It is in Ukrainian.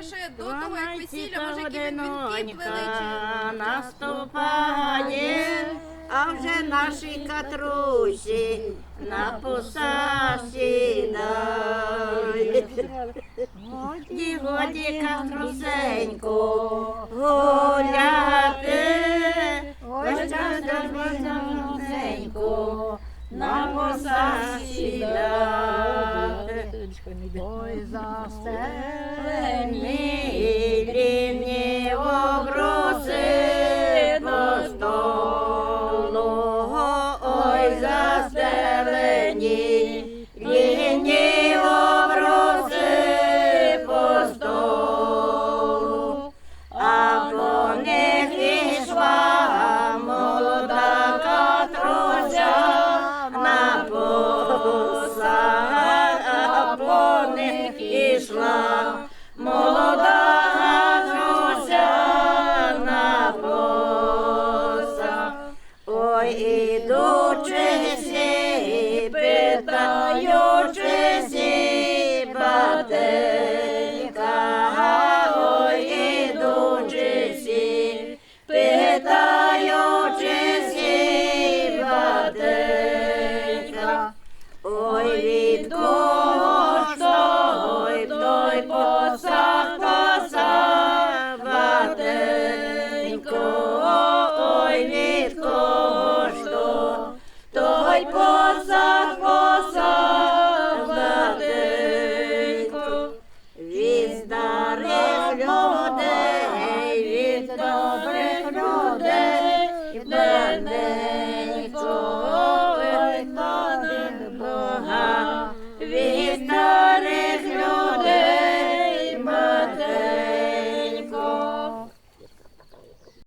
може ще до того, як весілля, може він вінки наступає, а вже наші катрусі на посасі. Годі, годі, катрусенько, гуляти, ось катрусенько, на посасі nicht können. Oh, ist das? Ой, ідучи сі, питаючи сі, братенька, ой, ідучи сі, питаючи сі, братенька, ой, відку.